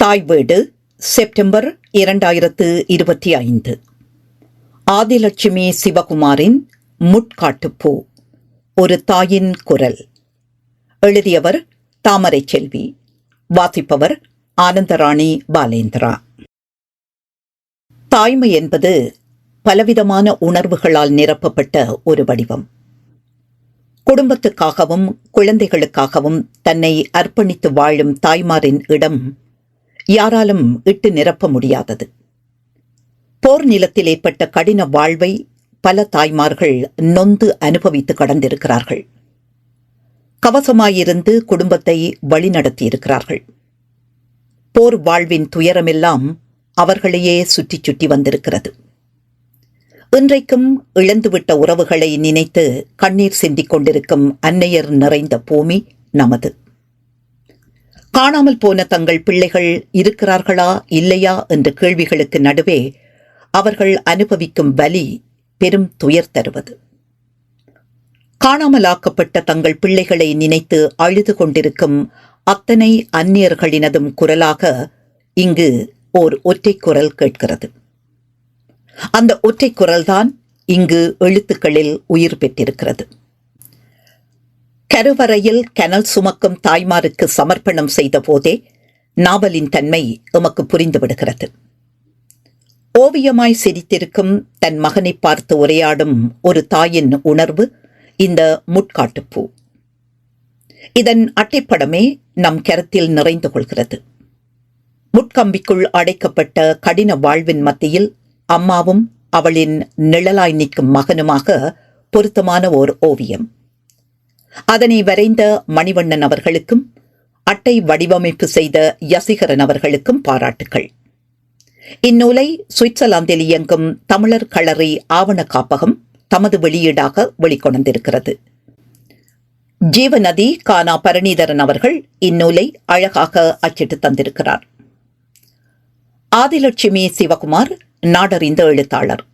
தாய் வீடு செப்டம்பர் இரண்டாயிரத்து இருபத்தி ஐந்து. ஆதிலட்சுமி சிவகுமாரின் முட்காட்டுப்பூ ஒரு தாயின் குரல். எழுதியவர் தாமரை செல்வி வாசிப்பவர் ஆனந்தராணி பாலேந்திரா. தாய்மை என்பது பலவிதமான உணர்வுகளால் நிரப்பப்பட்ட ஒரு வடிவம். குடும்பத்துக்காகவும் குழந்தைகளுக்காகவும் தன்னை அர்ப்பணித்து வாழும் தாய்மாரின் இடம் யாராலும் இட்டு நிரப்ப முடியாதது. போர் நிலத்தில் ஏற்பட்ட கடின வாழ்வை பல தாய்மார்கள் நொந்து அனுபவித்து கடந்திருக்கிறார்கள். கவசமாயிருந்து குடும்பத்தை வழிநடத்தியிருக்கிறார்கள். போர் வாழ்வின் துயரமெல்லாம் அவர்களையே சுற்றி சுற்றி வந்திருக்கிறது. இன்றைக்கும் இழந்துவிட்ட உறவுகளை நினைத்து கண்ணீர் சிந்திக் கொண்டிருக்கும் அன்னையர் நிறைந்த பூமி நமது. காணாமல் போன தங்கள் பிள்ளைகள் இருக்கிறார்களா இல்லையா என்ற கேள்விகளுக்கு நடுவே அவர்கள் அனுபவிக்கும் வலி பெரும் துயர் தருவது. காணாமலாக்கப்பட்ட தங்கள் பிள்ளைகளை நினைத்து அழுது கொண்டிருக்கும் அத்தனை அந்நியர்களினதும் குரலாக இங்கு ஓர் ஒற்றை குரல் கேட்கிறது. அந்த ஒற்றை குரல்தான் இங்கு எழுத்துக்களில் உயிர் பெற்றிருக்கிறது. கருவறையில் கனல் சுமக்கும் தாய்மாருக்கு சமர்ப்பணம் செய்த போதே நாவலின் தன்மை எமக்கு புரிந்துவிடுகிறது. ஓவியமாய் சிரித்திருக்கும் தன் மகனை பார்த்து உரையாடும் ஒரு தாயின் உணர்வு இந்த முட்காட்டுப்பூ இதன் அட்டைப்படமே நம் கருத்தில் நிறைந்து கொள்கிறது. முட்கம்பிக்குள் அடைக்கப்பட்ட கடின வாழ்வின் மத்தியில் அம்மாவும் அவளின் நிழலாய் நிற்கும் மகனுமாக பொருத்தமான ஓர் ஓவியம். அதனை வரைந்த மணிவண்ணன் அவர்களுக்கும் அட்டை வடிவமைப்பு செய்த யசிகரன் அவர்களுக்கும் பாராட்டுகள் இந்நூலை சுவிட்சர்லாந்தில் இயங்கும் தமிழர் களரி ஆவண காப்பகம் தமது வெளியீடாக வெளிக்கொணர்ந்திருக்கிறது. ஜீவநதி கானா பரணிதரன் அவர்கள் இந்நூலை அழகாக அச்சிட்டு தந்திருக்கிறார். ஆதிலட்சுமி சிவகுமார் நாடறிந்த எழுத்தாளர்.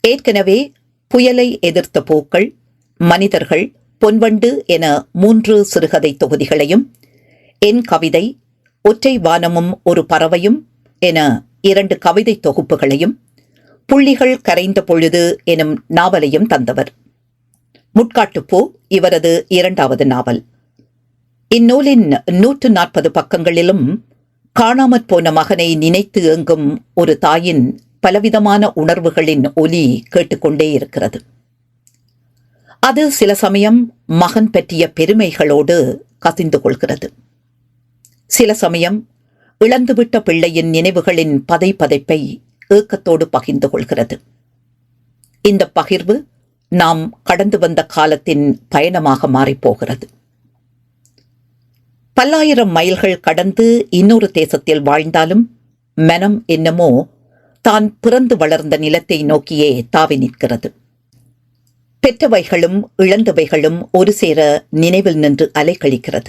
ஏற்கனவே புயலை எதிர்த்த பூக்கள் மனிதர்கள் பொன்வண்டு என மூன்று சிறுகதை தொகுதிகளையும் என் கவிதை ஒற்றை வானமும் ஒரு பறவையும் என இரண்டு கவிதை தொகுப்புகளையும் புள்ளிகள் கரைந்த பொழுது எனும் நாவலையும் தந்தவர். முட்காட்டுப்பூ இவரது இரண்டாவது நாவல். இந்நூலின் நூற்று நாற்பது பக்கங்களிலும் காணாமற் போன மகனை நினைத்து ஏங்கும் ஒரு தாயின் பலவிதமான உணர்வுகளின் ஒலி கேட்டுக்கொண்டே இருக்கிறது. அது சில சமயம் மகன் பற்றிய பெருமைகளோடு கசிந்து கொள்கிறது. சில சமயம் இழந்துவிட்ட பிள்ளையின் நினைவுகளின் பதை பதைப்பை ஏக்கத்தோடு பகிர்ந்து கொள்கிறது. இந்த பகிர்வு நாம் கடந்து வந்த காலத்தின் பயணமாக மாறிப்போகிறது. பல்லாயிரம் மைல்கள் கடந்து இன்னொரு தேசத்தில் வாழ்ந்தாலும் மனம் என்னமோ தான் பிறந்து வளர்ந்த நிலத்தை நோக்கியே தாவி நிற்கிறது. பெற்றவைகளும் இழந்தவைகளும் ஒரு சேர நினைவில் நின்று அலைக்கழிக்கிறது.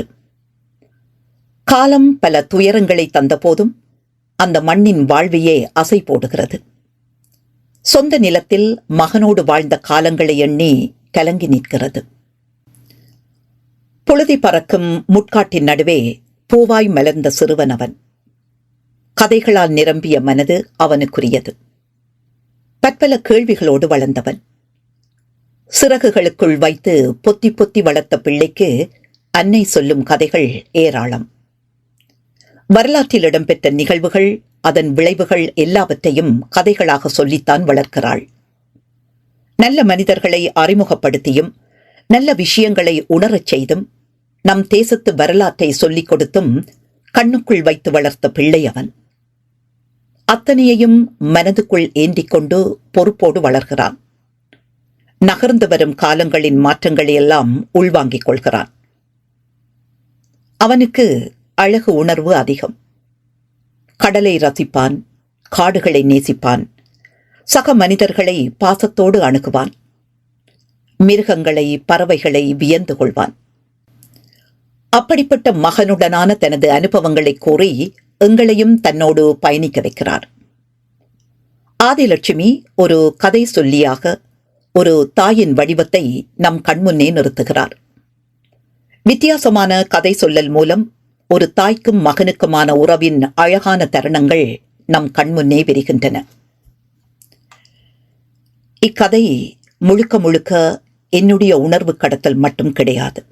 காலம் பல துயரங்களை தந்தபோதும் அந்த மண்ணின் வாழ்வையே அசை போடுகிறது. சொந்த நிலத்தில் மகனோடு வாழ்ந்த காலங்களை எண்ணி கலங்கி நிற்கிறது. புழுதி பறக்கும் முட்காட்டின் நடுவே பூவாய் மலர்ந்த சிறுவன் அவன். கதைகளால் நிரம்பிய மனது அவனுக்குரியது. பற்பல கேள்விகளோடு வளர்ந்தவன். சிறகுகளுக்குள் வைத்து பொத்தி பொத்தி வளர்த்த பிள்ளைக்கு அன்னை சொல்லும் கதைகள் ஏராளம். வரலாற்றில் இடம்பெற்ற நிகழ்வுகள் அதன் விளைவுகள் எல்லாவற்றையும் கதைகளாக சொல்லித்தான் வளர்க்கிறாள். நல்ல மனிதர்களை அறிமுகப்படுத்தியும் நல்ல விஷயங்களை உணரச் செய்தும் நம் தேசத்து வரலாற்றை சொல்லிக் கொடுத்தும் கண்ணுக்குள் வைத்து வளர்த்த பிள்ளை அவன். அத்தனையையும் மனதுக்குள் ஏந்திக் கொண்டு பொறுப்போடு வளர்கிறான். நகர்ந்து வரும் காலங்களின் மாற்றங்களை எல்லாம் உள்வாங்கிக் கொள்கிறான். அவனுக்கு அழகு உணர்வு அதிகம். கடலை ரசிப்பான் காடுகளை நேசிப்பான் சக மனிதர்களை பாசத்தோடு அணுகுவான் மிருகங்களை பறவைகளை வியந்து கொள்வான். அப்படிப்பட்ட மகனுடனான தனது அனுபவங்களை கூறி எங்களையும் தன்னோடு பயணிக்க வைக்கிறார். ஆதிலட்சுமி ஒரு கதை சொல்லியாக ஒரு தாயின் வடிவத்தை நம் கண்முன்னே நிறுத்துகிறார். வித்தியாசமான கதை சொல்லல் மூலம் ஒரு தாய்க்கும் மகனுக்குமான உறவின் அழகான தருணங்கள் நம் கண்முன்னே விரிகின்றன. இக்கதை முழுக்க முழுக்க என்னுடைய உணர்வு கடத்தல் மட்டும் கிடையாது.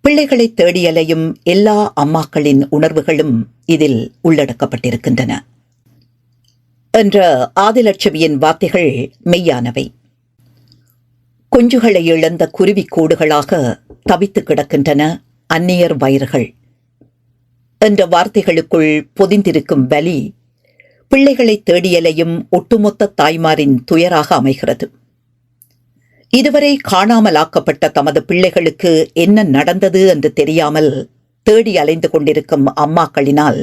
பிள்ளைகளை தேடியலையும் எல்லா அம்மாக்களின் உணர்வுகளும் இதில் உள்ளடக்கப்பட்டிருக்கின்றன. என்ற ஆதிலட்சுமியின் வார்த்தைகள் மெய்யானவை. குஞ்சுகளை இழந்த குருவி கூடுகளாக தவித்து கிடக்கின்றன அந்நியர் வயிறுகள். என்ற வார்த்தைகளுக்குள் பொதிந்திருக்கும் வலி பிள்ளைகளை தேடியலையும் ஒட்டுமொத்த தாய்மாரின் துயராக அமைகிறது. இதுவரை காணாமலாக்கப்பட்ட தமது பிள்ளைகளுக்கு என்ன நடந்தது என்று தெரியாமல் தேடி அலைந்து கொண்டிருக்கும் அம்மாக்களினால்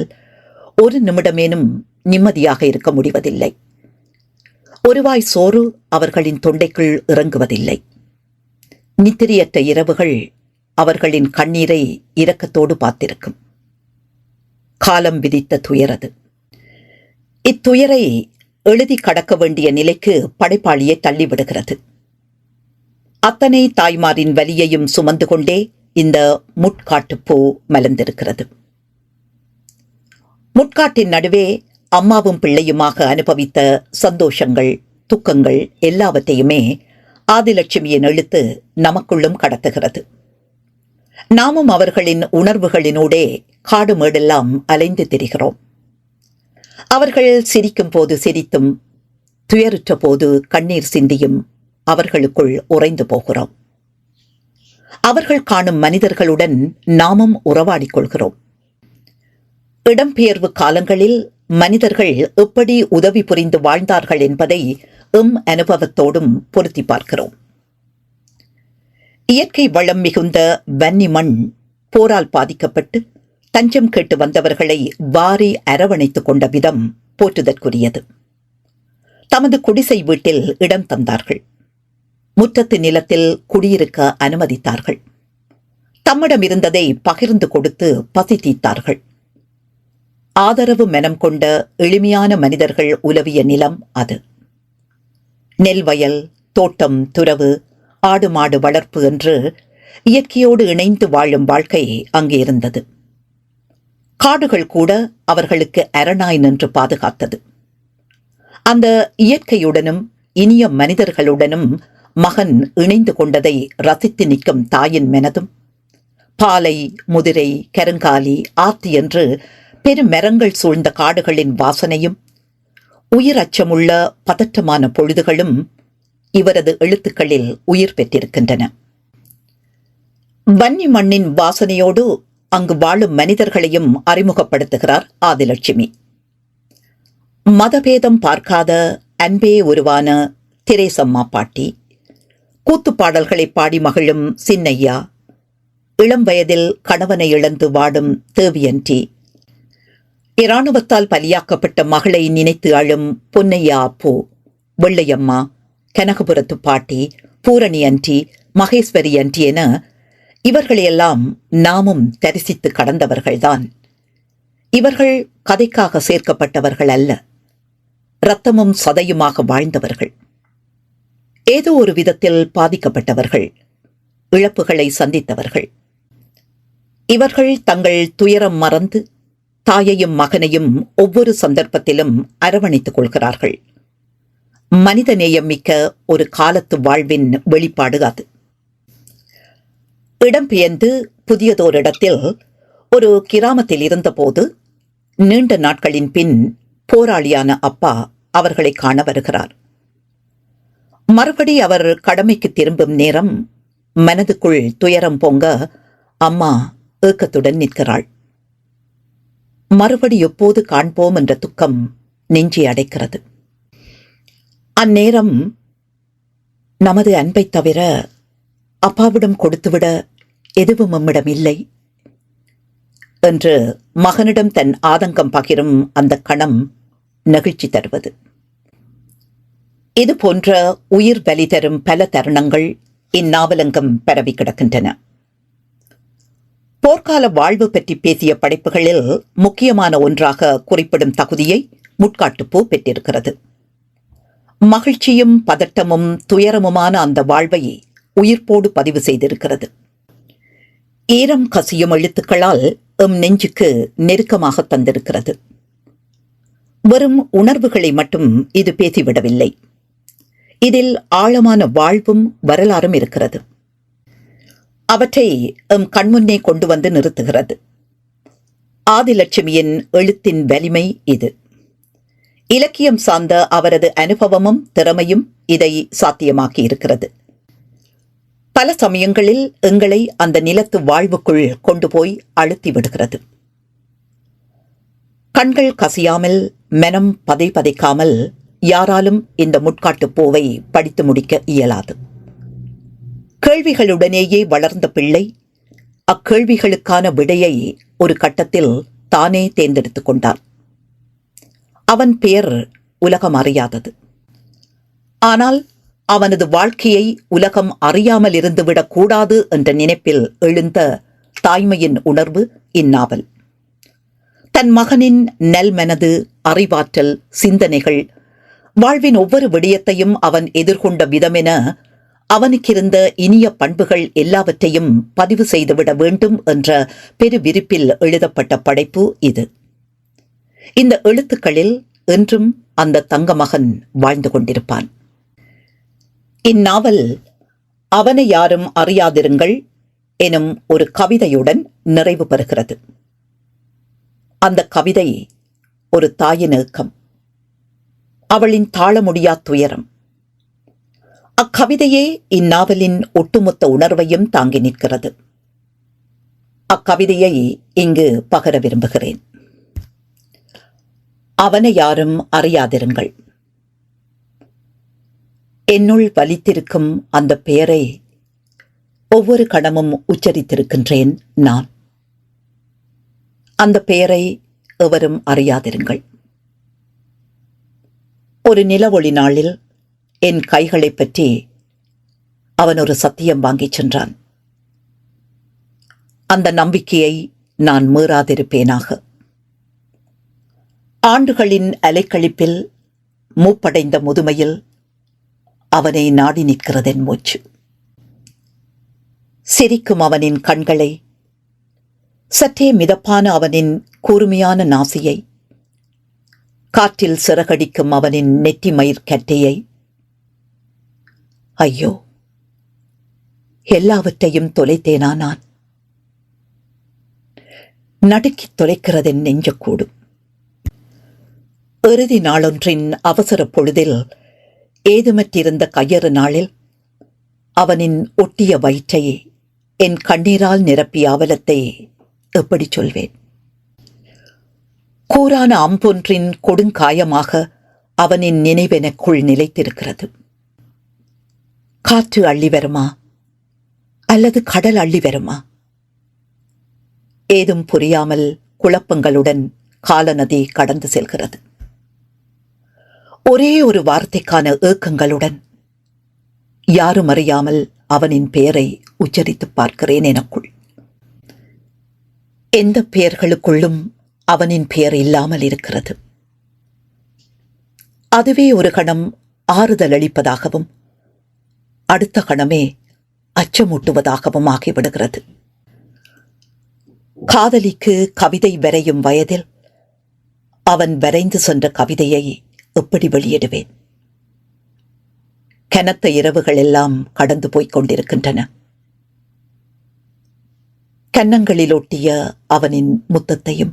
ஒரு நிமிடமேனும் நிம்மதியாக இருக்க முடிவதில்லை. ஒருவாய் சோறு அவர்களின் தொண்டைக்குள் இறங்குவதில்லை. நித்திரியற்ற இரவுகள் அவர்களின் கண்ணீரை இரக்கத்தோடு பார்த்திருக்கும். காலம் விதித்த துயரது இத்துயரை எழுதி கடக்க வேண்டிய நிலைக்கு படைப்பாளியை தள்ளிவிடுகிறது. அத்தனை தாய்மாரின் வலியையும் சுமந்து கொண்டே இந்த முட்காட்டுப்பூ மலர்ந்திருக்கிறது. முட்காட்டின் நடுவே அம்மாவும் பிள்ளையுமாக அனுபவித்த சந்தோஷங்கள் துக்கங்கள் எல்லாவற்றையுமே ஆதிலட்சுமியின் எழுத்து நமக்குள்ளும் கடத்துகிறது. நாமும் அவர்களின் உணர்வுகளினூடே காடு மேடெல்லாம் அலைந்து திரிகிறோம். அவர்கள் சிரிக்கும் போது சிரித்தும் துயருற்ற போது கண்ணீர் சிந்தியும் அவர்களுக்குள் உறைந்து போகிறோம். அவர்கள் காணும் மனிதர்களுடன் நாமும் உறவாடிக் கொள்கிறோம். இடம்பெயர்வு காலங்களில் மனிதர்கள் எப்படி உதவி புரிந்து வாழ்ந்தார்கள் என்பதை எம் அனுபவத்தோடும் பொருத்தி பார்க்கிறோம். இயற்கை வளம் மிகுந்த வன்னி மண் போரால் பாதிக்கப்பட்டு தஞ்சம் கேட்டு வந்தவர்களை வாரி அரவணைத்துக் கொண்ட விதம் போற்றுதற்குரியது. தமது குடிசை வீட்டில் இடம் தந்தார்கள். முற்றத்து நிலத்தில் குடியிருக்க அனுமதித்தார்கள். தம்மிடம் இருந்ததை பகிர்ந்து கொடுத்து பசி தீர்த்தார்கள். ஆதரவு மனம் கொண்ட எளிமையான மனிதர்கள் உலவிய நிலம் அது. நெல் வயல் தோட்டம் துறவு ஆடு மாடு வளர்ப்பு என்று இயற்கையோடு இணைந்து வாழும் வாழ்க்கை அங்கே இருந்தது. காடுகள் கூட அவர்களுக்கு அரணாய் நின்று பாதுகாத்தது. அந்த இயற்கையுடனும் இனிய மனிதர்களுடனும் மகன் இணைந்து கொண்டதை ரசித்து நிற்கும் தாயின் மனதும் பாலை முதிரை கருங்காலி ஆத்தி என்று பெருமரங்கள் சூழ்ந்த காடுகளின் வாசனையும் உயிர் அச்சமுள்ள பதற்றமான பொழுதுகளும் இவரது எழுத்துக்களில் உயிர் பெற்றிருக்கின்றன. வன்னி மண்ணின் வாசனையோடு அங்கு வாழும் மனிதர்களையும் அறிமுகப்படுத்துகிறார் ஆதிலட்சுமி. மதபேதம் பார்க்காத அன்பே உருவான திரேசம்மா பாட்டி. கூத்துப்பாடல்களை பாடி மகிழும் சின்னையா. இளம் வயதில் கணவனை இழந்து வாடும் தேவியன்டி இராணுவத்தால் பலியாக்கப்பட்ட மகளை நினைத்து அழும் பொன்னையா அப்பு வெள்ளையம்மா கனகபுரத்து பாட்டி பூரணி அன்டி மகேஸ்வரி அன்டி என இவர்களையெல்லாம் நாமும் தரிசித்து கடந்தவர்கள்தான். இவர்கள் கதைக்காக சேர்க்கப்பட்டவர்கள் அல்ல இரத்தமும் சதையுமாக வாழ்ந்தவர்கள். ஏதோ ஒரு விதத்தில் பாதிக்கப்பட்டவர்கள் இழப்புகளை சந்தித்தவர்கள். இவர்கள் தங்கள் துயரம் மறந்து தாயையும் மகனையும் ஒவ்வொரு சந்தர்ப்பத்திலும் அரவணைத்துக் கொள்கிறார்கள். மனித நேயம் மிக்க ஒரு காலத்து வாழ்வின் வெளிப்பாடு அது. இடம்பெயர்ந்து புதியதோரிடத்தில் ஒரு கிராமத்தில் இருந்தபோது நீண்ட நாட்களின் பின் போராளியான அப்பா அவர்களை காண வருகிறார். மறுபடி அவர் கடமைக்கு திரும்பும் நேரம் மனதுக்குள் துயரம் பொங்க அம்மா ஏக்கத்துடன் நிற்கிறாள். மறுபடி எப்போது காண்போம் என்ற துக்கம் நெஞ்சி அடைக்கிறது. அந்நேரம் நமது அன்பைத் தவிர அப்பாவிடம் கொடுத்துவிட எதுவும் நம்மிடம் இல்லை என்று மகனிடம் தன் ஆதங்கம் பகிரும் அந்த கணம் நெகிழ்ச்சி தருவது. இது போன்ற உயிர் பலி தரும் பல தருணங்கள் இந்நாவலங்கம் பரவி கிடக்கின்றன. போர்க்கால வாழ்வு பற்றி பேசிய படைப்புகளில் முக்கியமான ஒன்றாக குறிப்பிடும் தகுதியை முட்காட்டுப்பூ பெற்றிருக்கிறது. மகிழ்ச்சியும் பதட்டமும் துயரமுமான அந்த வாழ்வை உயிர்ப்போடு பதிவு செய்திருக்கிறது. ஈரம் கசியும் எழுத்துக்களால் எம் நெஞ்சுக்கு நெருக்கமாக தந்திருக்கிறது. வெறும் உணர்வுகளை மட்டும் இது பேசிவிடவில்லை. இதில் ஆழமான வாழ்வும் வரலாறும் இருக்கிறது. அவற்றை எம் கண்முன்னே கொண்டு வந்து நிறுத்துகிறது. ஆதிலட்சுமியின் எழுத்தின் வலிமை இது. இலக்கியம் சார்ந்த அவரது அனுபவமும் திறமையும் இதை சாத்தியமாக்கி இருக்கிறது. பல சமயங்களில் எங்களை அந்த நிலத்து வாழ்வுக்குள் கொண்டு போய் அழுத்தி விடுகிறது. கண்கள் கசியாமல் மனம் பதை பதைக்காமல் யாராலும் இந்த முட்காட்டு பூவை படித்து முடிக்க இயலாது. கேள்விகளுடனேயே வளர்ந்த பிள்ளை அக்கேள்விகளுக்கான விடையை ஒரு கட்டத்தில் தானே தேர்ந்தெடுத்துக் கொண்டான். அவன் பெயர் உலகம் அறியாதது. ஆனால் அவனது வாழ்க்கையை உலகம் அறியாமல் இருந்துவிடக் கூடாது என்ற நினைப்பில் எழுந்த தாய்மையின் உணர்வு இந்நாவல். தன் மகனின் நல்மனது அறிவாற்றல் சிந்தனைகள் வாழ்வின் ஒவ்வொரு விடயத்தையும் அவன் எதிர்கொண்ட விதமென அவனுக்கிருந்த இனிய பண்புகள் எல்லாவற்றையும் பதிவு செய்துவிட வேண்டும் என்ற பெருவிரிப்பில் எழுதப்பட்ட படைப்பு இது. இந்த எழுத்துக்களில் என்றும் அந்த தங்க மகன் வாழ்ந்து கொண்டிருப்பான். இந்நாவல் அவனை யாரும் அறியாதிருங்கள் எனும் ஒரு கவிதையுடன் நிறைவு பெறுகிறது. அந்த கவிதை ஒரு தாயின் ஏக்கம். அவளின் தாழ முடியா துயரம். அக்கவிதையே இந்நாவலின் ஒட்டுமொத்த உணர்வையும் தாங்கி நிற்கிறது. அக்கவிதையை இங்கு பகர விரும்புகிறேன். அவனை யாரும் அறியாதிருங்கள். என்னுள் வலித்திருக்கும் அந்த பெயரை ஒவ்வொரு கணமும் உச்சரித்திருக்கின்றேன் நான். அந்த பெயரை எவரும் அறியாதிருங்கள். ஒரு நிலவொளி நாளில் என் கைகளைப் பற்றி அவன் ஒரு சத்தியம் வாங்கிச் சென்றான். அந்த நம்பிக்கையை நான் மீறாதிருப்பேனாக. ஆண்டுகளின் அலைக்கழிப்பில் மூப்படைந்த முதுமையில் அவனை நாடி நிற்கிறதென் மூச்சு. சிரிக்கும் அவனின் கண்களை சற்றே மிதப்பான அவனின் கூர்மையான நாசியை காற்றில் சிறகடிக்கும் அவனின் நெற்றி மயிர் கட்டையை ஐயோ எல்லாவற்றையும் தொலைத்தேனா நான்? நடுக்கித் தொலைக்கிறதென் நெஞ்சக்கூடும். இறுதி நாளொன்றின் அவசர பொழுதில் ஏதுமற்றிருந்த கையறு நாளில் அவனின் ஒட்டிய வயிற்றை என் கண்ணீரால் நிரப்பிய அவலத்தை எப்படி சொல்வேன்? கூரான அம்பொன்றின் கொடுங்காயமாக அவனின் நினைவெனக்குள் நிலைத்திருக்கிறது. காற்று அள்ளி வருமா? அல்லது கடல் அள்ளி வருமா? ஏதும் புரியாமல் குழப்பங்களுடன் காலநதி கடந்து செல்கிறது. ஒரே ஒரு வார்த்தைக்கான ஏக்கங்களுடன் யாரும் அறியாமல் அவனின் பெயரை உச்சரித்துப் பார்க்கிறேன் எனக்குள். எந்த பெயர்களுக்குள்ளும் அவனின் பெயர் இல்லாமல் இருக்கிறது. அதுவே ஒரு கணம் ஆறுதல் அளிப்பதாகவும் அடுத்த கணமே அச்சமூட்டுவதாகவும் ஆகிவிடுகிறது. காதலிக்கு கவிதை வரையும் வயதில் அவன் வரைந்து சென்ற கவிதையை எப்படி வெளியிடுவேன். கனத்த இரவுகள் எல்லாம் கடந்து போய்க் கொண்டிருக்கின்றன. கன்னங்களில் ஒட்டிய அவனின் முத்தத்தையும்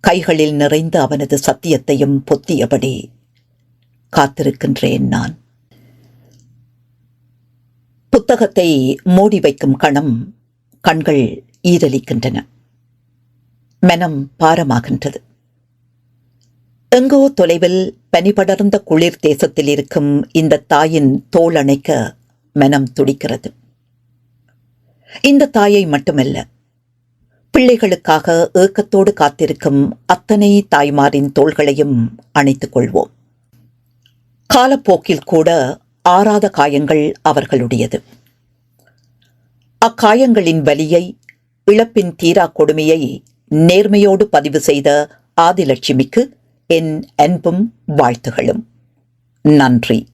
கைகளில் நிறைந்த அவனது சத்தியத்தையும் பொத்தியபடி காத்திருக்கின்றேன் நான். புத்தகத்தை மூடி வைக்கும் கணம் கண்கள் ஈரலிக்கின்றன மனம் பாரமாகின்றது. எங்கோ தொலைவில் பனிபடர்ந்த குளிர் தேசத்தில் இருக்கும் இந்த தாயின் தோல் அணைக்க மனம் துடிக்கிறது. இந்த தாயை மட்டுமல்ல பிள்ளைகளுக்காக ஏக்கத்தோடு காத்திருக்கும் அத்தனை தாய்மாரின் தோள்களையும் அணைத்துக் கொள்வோம். காலப்போக்கில் கூட ஆறாத காயங்கள் அவர்களுடையது. அக்காயங்களின் வலியை இழப்பின் தீரா கொடுமையை நேர்மையோடு பதிவு செய்த ஆதிலட்சுமிக்கு என் அன்பும் வாழ்த்துகளும். நன்றி.